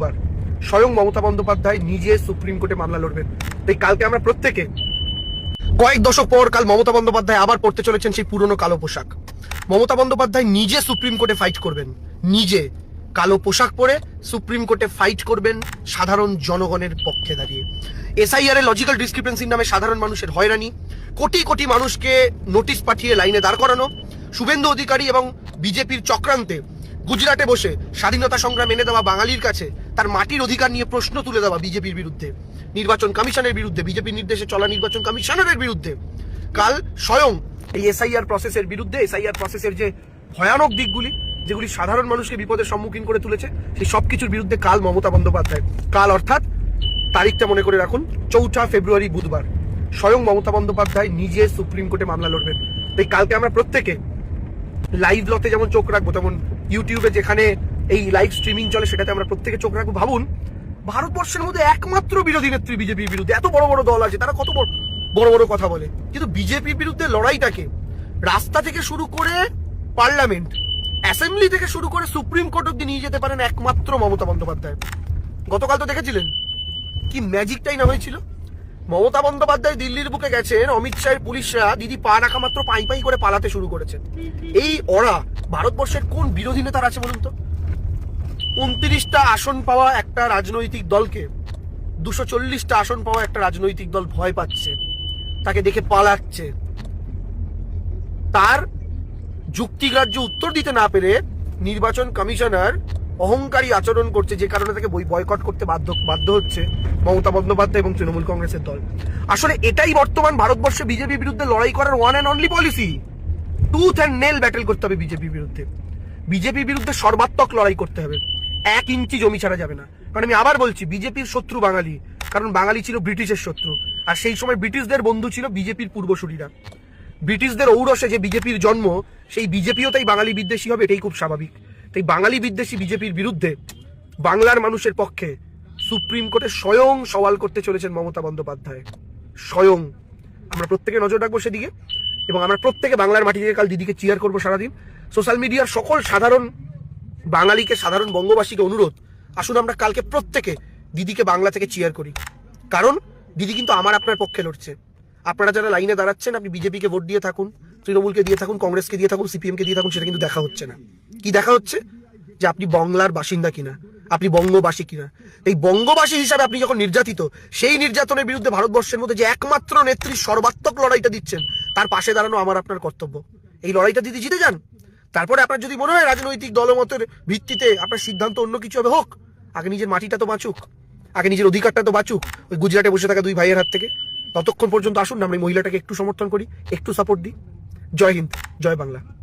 বুধবার। স্বয়ং মমতা বন্দ্যোপাধ্যায় নিজে সুপ্রিম কোর্টে মামলা লড়বেন। তাই কালকে আমরা প্রত্যেকে কয়েক দশক পর কাল মমতা বন্দ্যোপাধ্যায় আবার পড়তে চলেছেন সেই পুরনো কালো পোশাক। মমতা বন্দ্যোপাধ্যায় নিজে সুপ্রিম কোর্টে ফাইট করবেন। নিজে কালো পোশাক পরে সুপ্রিম কোর্টে ফাইট করবেন সাধারণ জনগণের পক্ষে দাঁড়িয়ে। এসআইআর এর লজিক্যাল ডিসক্রিপেন্সির নামে সাধারণ মানুষের হয়রানি, কোটি কোটি মানুষকে নোটিশ পাঠিয়ে লাইনে দাঁড় করানো, শুভেন্দু অধিকারী এবং বিজেপির চক্রান্তে গুজরাটে বসে স্বাধীনতা সংগ্রাম এনে দেওয়া বাঙালির কাছে তার মাটির অধিকার নিয়ে প্রশ্ন তুলে দেওয়া বিজেপির বিরুদ্ধে। নির্বাচন কমিশনের বিরুদ্ধে, বিজেপির নির্দেশে চলা নির্বাচন কমিশনারের বিরুদ্ধে। কাল স্বয়ং এই এসআইআর প্রসেসের বিরুদ্ধে, এসআইআর প্রসেসের যে ভয়ানক দিকগুলি, যেগুলি সাধারণ মানুষকে বিপদের সম্মুখীন করে তুলেছে, সেই সব কিছুর বিরুদ্ধে কাল মমতা বন্দ্যোপাধ্যায়। কাল অর্থাৎ তারিখটা মনে করে রাখুন, চৌঠা ফেব্রুয়ারি বুধবার। স্বয়ং মমতা বন্দ্যোপাধ্যায় নিজে সুপ্রিম কোর্টে মামলা লড়বেন। তাই কালকে আমরা প্রত্যেকে লাইভ লতে যেমন চোখ রাখব, তেমন ইউটিউবে যেখানে এই লাইভ স্ট্রিমিং চলে, সেটাতে আমরা প্রত্যেকে চোখ রাখব। ভাবুন, ভারতবর্ষের মধ্যে একমাত্র বিরোধী নেত্রী বিজেপির বিরুদ্ধে, এত বড় বড় দল আছে, তারা কত বড় বড় কথা বলে। কিন্তু বিজেপির বিরুদ্ধে লড়াইটাকে রাস্তা থেকে শুরু করে পার্লামেন্ট অ্যাসেম্বলি থেকে শুরু করে সুপ্রিম কোর্ট অব্দি নিয়ে যেতে পারেন একমাত্র মমতা বন্দ্যোপাধ্যায়। গতকাল তো দেখেছিলেন, কি ম্যাজিকটাই না হয়েছিল? মমতা বন্দ্যোপাধ্যায় দিল্লির বুকে গেছেন, অমিত শাহের পুলিশরা দিদি পা রাখা মাত্র পাই পাই করে পালাতে শুরু করেছেন। এই ওরা ভারতবর্ষের কোন বিরোধী নেতার আছে বলুন তো? উনত্রিশটা আসন পাওয়া একটা রাজনৈতিক দলকে, দুশো চল্লিশটা আসন পাওয়া একটা রাজনৈতিক দল ভয় পাচ্ছে, তাকে দেখে পালাচ্ছে। তার যুক্তিগ্রাহ্য উত্তর দিতে না পেরে নির্বাচন কমিশনার অহংকারী আচরণ করছে, যে কারণে তাকে বই বয়কট করতে বাধ্য বাধ্য হচ্ছে মমতা বন্দ্যোপাধ্যায় এবং তৃণমূল কংগ্রেসের দল। আসলে এটাই বর্তমান ভারতবর্ষে বিজেপির বিরুদ্ধে লড়াই করার one and only policy tooth and nail battle করতে হবে বিজেপির বিরুদ্ধে। বিজেপির বিরুদ্ধে সর্বাত্মক লড়াই করতে হবে। এক ইঞ্চি জমি ছাড়া যাবে না। কারণ আমি আবার বলছি, বিজেপির শত্রু বাঙালি। কারণ বাঙালি ছিল ব্রিটিশের শত্রু। আর সেই সময় ব্রিটিশদের বন্ধু ছিল বিজেপির পূর্বসূরীরা। ব্রিটিশদের ঔরসে যে বিজেপির জন্ম, সেই বিজেপিও তাই বাঙালি বিদ্বেষী হবে, এটাই খুব স্বাভাবিক। তাই বাঙালি বিদ্বেষী বিজেপির বিরুদ্ধে বাংলার মানুষের পক্ষে সুপ্রিম কোর্টে স্বয়ং সওয়াল করতে চলেছেন মমতা বন্দ্যোপাধ্যায়। স্বয়ং। আমরা প্রত্যেকে নজর রাখব সেদিকে। এবং আমরা প্রত্যেকে বাংলার মাটি থেকে কাল দিদিকে চিয়ার করব সারাদিন। সোশ্যাল মিডিয়ার সকল সাধারণ বাঙালিকে, সাধারণ বঙ্গবাসীকে অনুরোধ, আসুন আমরা কালকে প্রত্যেকে দিদিকে বাংলা থেকে চিয়ার করি। কারণ দিদি কিন্তু আমার আপনার পক্ষে লড়ছে। আপনারা যারা লাইনে দাঁড়াচ্ছেন, আপনি বিজেপিকে ভোট দিয়ে থাকুন, তৃণমূলকে দিয়ে থাকুন, কংগ্রেসকে দিয়ে থাকুন, সিপিএমকে দিয়ে থাকুন, সেটা কিন্তু দেখা হচ্ছে না। কি দেখা হচ্ছে? যে আপনি বাংলার বাসিন্দা কিনা, আপনি বঙ্গবাসী কিনা। এই বঙ্গবাসী হিসাবে আপনি যখন নির্যাতিত, সেই নির্যাতনের বিরুদ্ধে ভারতবর্ষের মধ্যে যে একমাত্র নেত্রী সর্বাত্মক লড়াইটা দিচ্ছেন, তার পাশে দাঁড়ানো আমার আপনার কর্তব্য। এই লড়াইটা দিদি জিতে যান। তারপরে আপনার যদি মনে হয় রাজনৈতিক দলমতের ভিত্তিতে আপনার সিদ্ধান্ত অন্য কিছু হবে, হোক, আগে নিজের মাটিটা তো বাঁচুক, আগে নিজের অধিকারটা তো বাঁচুক, ওই গুজরাটে বসে থাকা দুই ভাইয়ের হাত থেকে। ততক্ষণ পর্যন্ত আসুন না আমরা মহিলাটাকে একটু সমর্থন করি, একটু সাপোর্ট দিই। জয় হিন্দ, জয় বাংলা।